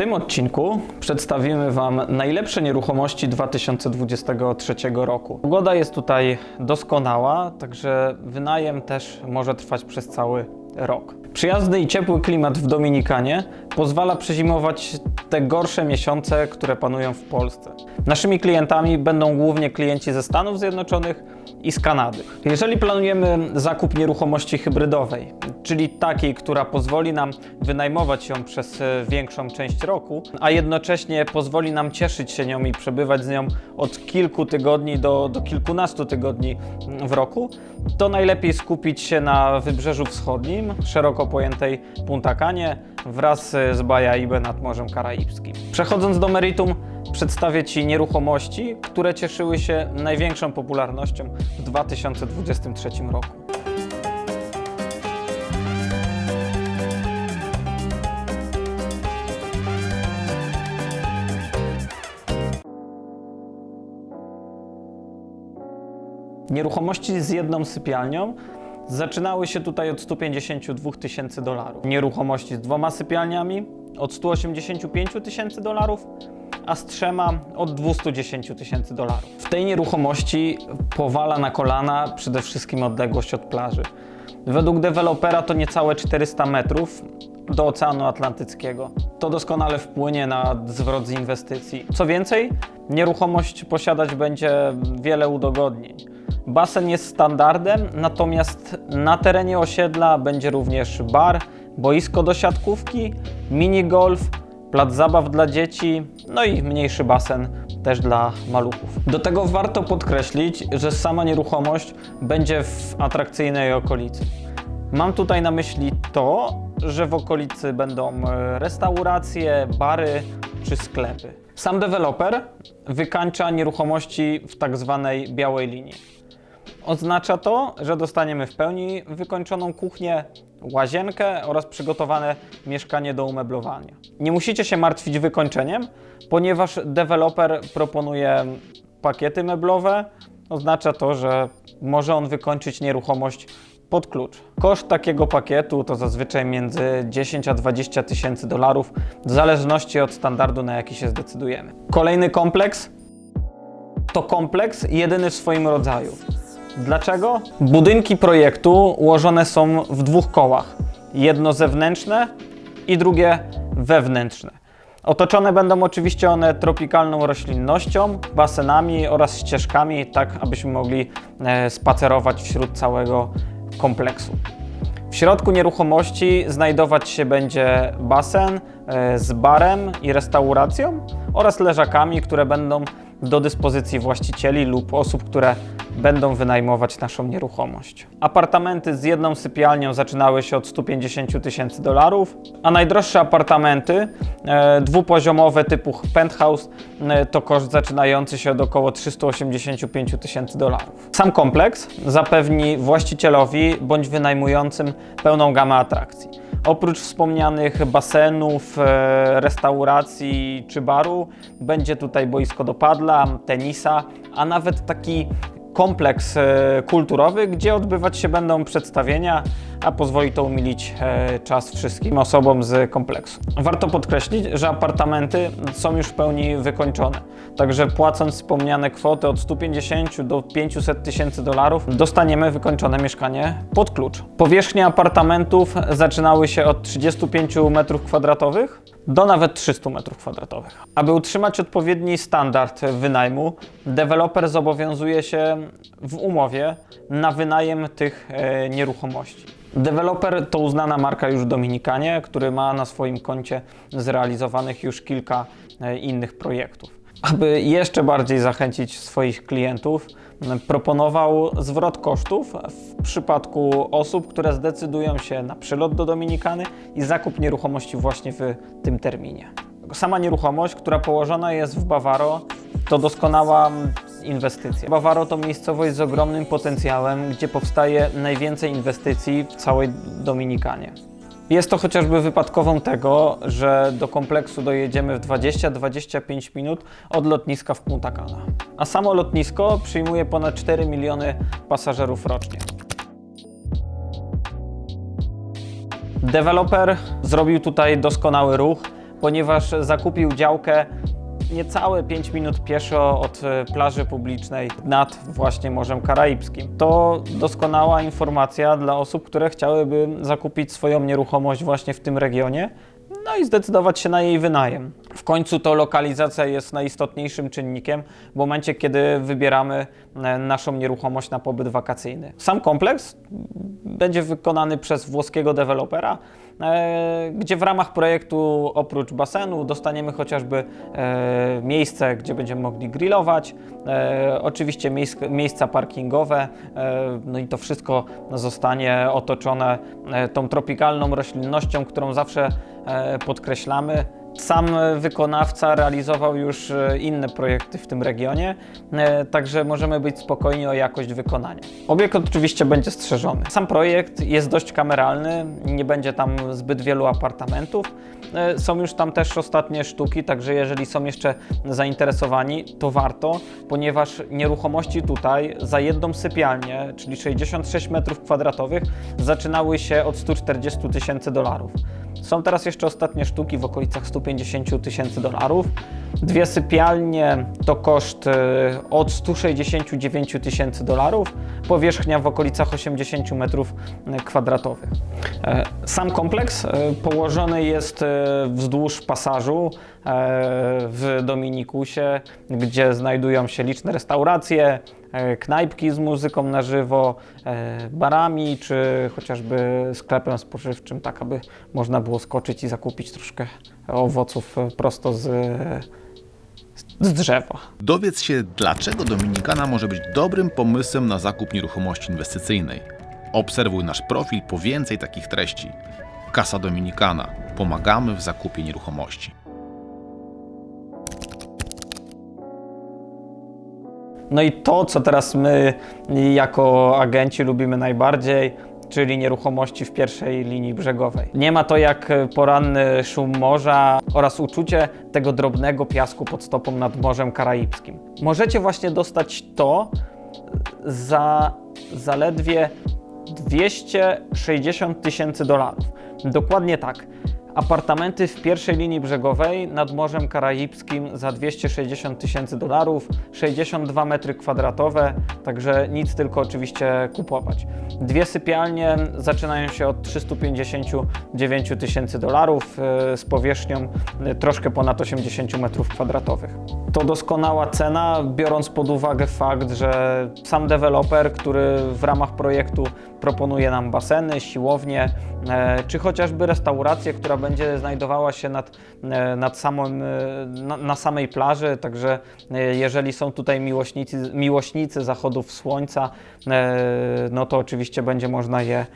tym odcinku przedstawimy Wam najlepsze nieruchomości 2023 roku. Pogoda jest tutaj doskonała, także wynajem też może trwać przez cały rok. Przyjazny i ciepły klimat w Dominikanie pozwala przezimować te gorsze miesiące, które panują w Polsce. Naszymi klientami będą głównie klienci ze Stanów Zjednoczonych i z Kanady. Jeżeli planujemy zakup nieruchomości hybrydowej, czyli takiej, która pozwoli nam wynajmować ją przez e, większą część roku, a jednocześnie pozwoli nam cieszyć się nią i przebywać z nią od kilku tygodni do, do kilkunastu tygodni w roku, to najlepiej skupić się na Wybrzeżu Wschodnim, szeroko pojętej Punta Canie wraz e, z Bajaibe nad Morzem Karaibskim. Przechodząc do meritum, przedstawię Ci nieruchomości, które cieszyły się największą popularnością w 2023 roku. Nieruchomości z jedną sypialnią zaczynały się tutaj od 152 tysięcy dolarów. Nieruchomości z dwoma sypialniami od 185 tysięcy dolarów, a z trzema od 210 tysięcy dolarów. W tej nieruchomości powala na kolana przede wszystkim odległość od plaży. Według dewelopera to niecałe 400 metrów do Oceanu Atlantyckiego. To doskonale wpłynie na zwrot z inwestycji. Co więcej, nieruchomość posiadać będzie wiele udogodnień. Basen jest standardem, natomiast na terenie osiedla będzie również bar, boisko do siatkówki, minigolf, plac zabaw dla dzieci, no i mniejszy basen też dla maluchów. Do tego warto podkreślić, że sama nieruchomość będzie w atrakcyjnej okolicy. Mam tutaj na myśli to, że w okolicy będą e, restauracje, bary czy sklepy. Sam deweloper wykańcza nieruchomości w tak zwanej białej linii. Oznacza to, że dostaniemy w pełni wykończoną kuchnię, łazienkę oraz przygotowane mieszkanie do umeblowania. Nie musicie się martwić wykończeniem, ponieważ deweloper proponuje pakiety meblowe. Oznacza to, że może on wykończyć nieruchomość pod klucz. Koszt takiego pakietu to zazwyczaj między 10 a 20 tysięcy dolarów, w zależności od standardu, na jaki się zdecydujemy. Kolejny kompleks to kompleks jedyny w swoim rodzaju. Dlaczego? Budynki projektu ułożone są w dwóch kołach. Jedno zewnętrzne i drugie wewnętrzne. Otoczone będą oczywiście one tropikalną roślinnością, basenami oraz ścieżkami, tak abyśmy mogli e, spacerować wśród całego kompleksu. W środku nieruchomości znajdować się będzie basen e, z barem i restauracją oraz leżakami, które będą do dyspozycji właścicieli lub osób, które będą wynajmować naszą nieruchomość. Apartamenty z jedną sypialnią zaczynały się od 150 tysięcy dolarów, a najdroższe apartamenty e, dwupoziomowe typu penthouse e, to koszt zaczynający się od około 385 tysięcy dolarów. Sam kompleks zapewni właścicielowi bądź wynajmującym pełną gamę atrakcji. Oprócz wspomnianych basenów, e, restauracji czy baru, będzie tutaj boisko do padla, tenisa, a nawet taki kompleks e, kulturowy, gdzie odbywać się będą przedstawienia, a pozwoli to umilić e, czas wszystkim osobom z kompleksu. Warto podkreślić, że apartamenty są już w pełni wykończone. Także płacąc wspomniane kwoty od 150 do 500 tysięcy dolarów, dostaniemy wykończone mieszkanie pod klucz. Powierzchnie apartamentów zaczynały się od 35 m2 do nawet 300 m2. Aby utrzymać odpowiedni standard wynajmu, deweloper zobowiązuje się w umowie na wynajem tych e, nieruchomości. Deweloper to uznana marka już w Dominikanie, który ma na swoim koncie zrealizowanych już kilka e, innych projektów. Aby jeszcze bardziej zachęcić swoich klientów, proponował zwrot kosztów w przypadku osób, które zdecydują się na przylot do Dominikany i zakup nieruchomości właśnie w tym terminie. Sama nieruchomość, która położona jest w Bawaro, to doskonała inwestycja. Bawaro to miejscowość z ogromnym potencjałem, gdzie powstaje najwięcej inwestycji w całej Dominikanie. Jest to chociażby wypadkową tego, że do kompleksu dojedziemy w 20-25 minut od lotniska w Punta Cana. A samo lotnisko przyjmuje ponad 4 miliony pasażerów rocznie. Deweloper zrobił tutaj doskonały ruch, ponieważ zakupił działkę niecałe 5 minut pieszo od e, plaży publicznej nad właśnie Morzem Karaibskim. To doskonała informacja dla osób, które chciałyby zakupić swoją nieruchomość właśnie w tym regionie. No i zdecydować się na jej wynajem. W końcu to lokalizacja jest najistotniejszym czynnikiem w momencie, kiedy wybieramy e, naszą nieruchomość na pobyt wakacyjny. Sam kompleks będzie wykonany przez włoskiego dewelopera, gdzie w ramach projektu oprócz basenu dostaniemy chociażby e, miejsce, gdzie będziemy mogli grillować, e, oczywiście miejsc, miejsca parkingowe, e, no i to wszystko zostanie otoczone e, tą tropikalną roślinnością, którą zawsze e, podkreślamy. Sam wykonawca realizował już e, inne projekty w tym regionie, e, także możemy być spokojni o jakość wykonania. Obiekt oczywiście będzie strzeżony. Sam projekt jest dość kameralny, nie będzie tam zbyt wielu apartamentów. E, Są już tam też ostatnie sztuki, także jeżeli są jeszcze zainteresowani, to warto, ponieważ nieruchomości tutaj za jedną sypialnię, czyli 66 m2, zaczynały się od 140 tysięcy dolarów. Są teraz jeszcze ostatnie sztuki w okolicach 150 tysięcy dolarów. Dwie sypialnie to koszt e, od 169 tysięcy dolarów, powierzchnia w okolicach 80 metrów kwadratowych. E, Sam kompleks e, położony jest wzdłuż pasażu w Dominikusie, gdzie znajdują się liczne restauracje, e, knajpki z muzyką na żywo, e, barami czy chociażby sklepem spożywczym, tak aby można było skoczyć i zakupić troszkę owoców e, prosto z, z drzewa. Dowiedz się, dlaczego Dominikana może być dobrym pomysłem na zakup nieruchomości inwestycyjnej. Obserwuj nasz profil po więcej takich treści. Kasa Dominikana. Pomagamy w zakupie nieruchomości. No i to, co teraz my jako agenci lubimy najbardziej, czyli nieruchomości w pierwszej linii brzegowej. Nie ma to jak poranny szum morza oraz uczucie tego drobnego piasku pod stopą nad Morzem Karaibskim. Możecie właśnie dostać to za zaledwie 260 tysięcy dolarów. Dokładnie tak. Apartamenty w pierwszej linii brzegowej nad Morzem Karaibskim za 260 tysięcy dolarów, 62 metry kwadratowe, także nic tylko oczywiście kupować. Dwie sypialnie zaczynają się od 359 tysięcy dolarów e, z powierzchnią e, troszkę ponad 80 metrów kwadratowych. To doskonała cena, biorąc pod uwagę fakt, że sam deweloper, który w ramach projektu proponuje nam baseny, siłownie, e, czy chociażby restaurację, która będzie znajdowała się nad, e, nad samym, e, na, na samej plaży, także e, jeżeli są tutaj miłośnicy, miłośnicy zachodów słońca, no to oczywiście będzie można je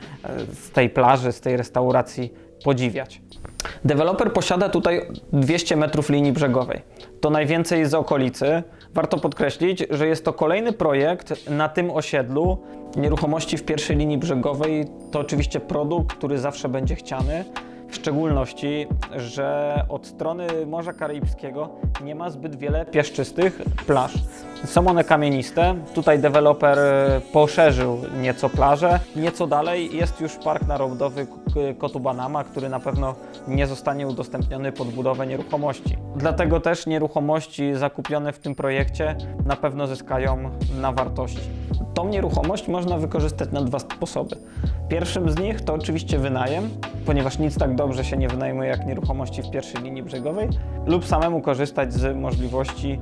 z tej plaży, z tej restauracji podziwiać. Deweloper posiada tutaj 200 metrów linii brzegowej. To najwięcej z okolicy. Warto podkreślić, że jest to kolejny projekt na tym osiedlu. Nieruchomości w pierwszej linii brzegowej to oczywiście produkt, który zawsze będzie chciany. W szczególności, że od strony Morza Karaibskiego nie ma zbyt wiele piaszczystych plaż. Są one kamieniste. Tutaj deweloper e, poszerzył nieco plażę. Nieco dalej jest już Park Narodowy Kotubanama, który na pewno nie zostanie udostępniony pod budowę nieruchomości. Dlatego też nieruchomości zakupione w tym projekcie na pewno zyskają na wartości. Tą nieruchomość można wykorzystać na dwa sposoby. Pierwszym z nich to oczywiście wynajem, ponieważ nic tak dobrze się nie wynajmuje jak nieruchomości w pierwszej linii brzegowej, lub samemu korzystać z możliwości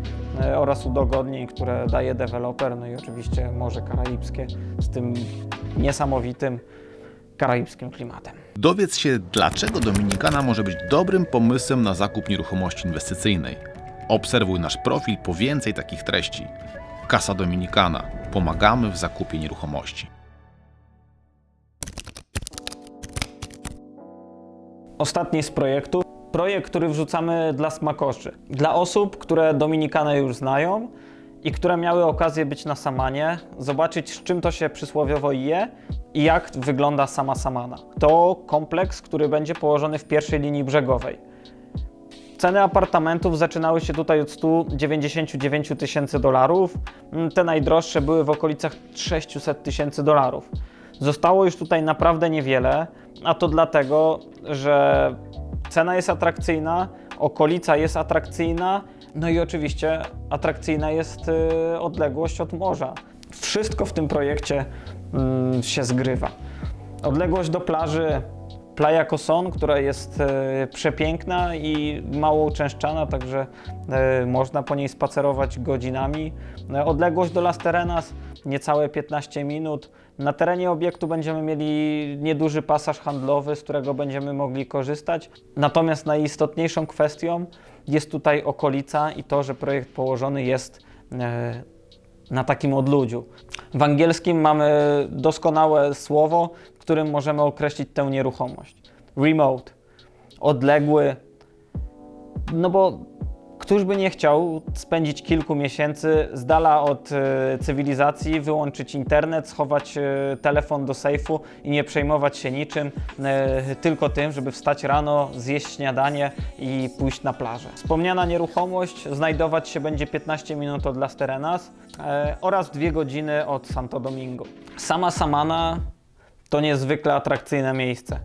oraz udogodnień, które daje deweloper, no i oczywiście Morze Karaibskie z tym niesamowitym karaibskim klimatem. Dowiedz się, dlaczego Dominikana może być dobrym pomysłem na zakup nieruchomości inwestycyjnej. Obserwuj nasz profil po więcej takich treści. Kasa Dominikana. Pomagamy w zakupie nieruchomości. Ostatni z projektu. Projekt, który wrzucamy dla smakoszy. Dla osób, które Dominikanę już znają i które miały okazję być na Samanie, zobaczyć z czym to się przysłowiowo je i jak wygląda sama Samana. To kompleks, który będzie położony w pierwszej linii brzegowej. Ceny apartamentów zaczynały się tutaj od 199 tysięcy dolarów. Te najdroższe były w okolicach 600 tysięcy dolarów. Zostało już tutaj naprawdę niewiele, a to dlatego, że cena jest atrakcyjna okolica jest atrakcyjna, no i oczywiście atrakcyjna jest y, odległość od morza. Wszystko w tym projekcie mm, się zgrywa. Odległość do plaży Playa Coson, która jest e, przepiękna i mało uczęszczana, także e, można po niej spacerować godzinami. Odległość do Las Terenas niecałe 15 minut. Na terenie obiektu będziemy mieli nieduży pasaż handlowy, z którego będziemy mogli korzystać. Natomiast najistotniejszą kwestią jest tutaj okolica i to, że projekt położony jest e, na takim odludziu. W angielskim mamy doskonałe słowo, którym możemy określić tę nieruchomość. Remote. Odległy. No bo któż by nie chciał spędzić kilku miesięcy z dala od e, cywilizacji, wyłączyć internet, schować e, telefon do sejfu i nie przejmować się niczym, e, tylko tym, żeby wstać rano, zjeść śniadanie i pójść na plażę. Wspomniana nieruchomość znajdować się będzie 15 minut od Las Terenas oraz 2 godziny od Santo Domingo. Sama Samana to niezwykle atrakcyjne miejsce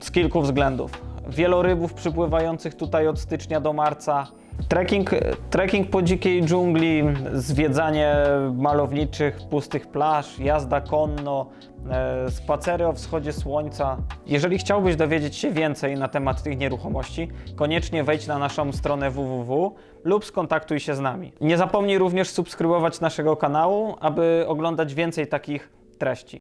z kilku względów. Wielorybów przypływających tutaj od stycznia do marca. Trekking, trekking po dzikiej dżungli, zwiedzanie malowniczych, pustych plaż, jazda konno, e, spacery o wschodzie słońca. Jeżeli chciałbyś dowiedzieć się więcej na temat tych nieruchomości, koniecznie wejdź na naszą stronę www lub skontaktuj się z nami. Nie zapomnij również subskrybować naszego kanału, aby oglądać więcej takich treści.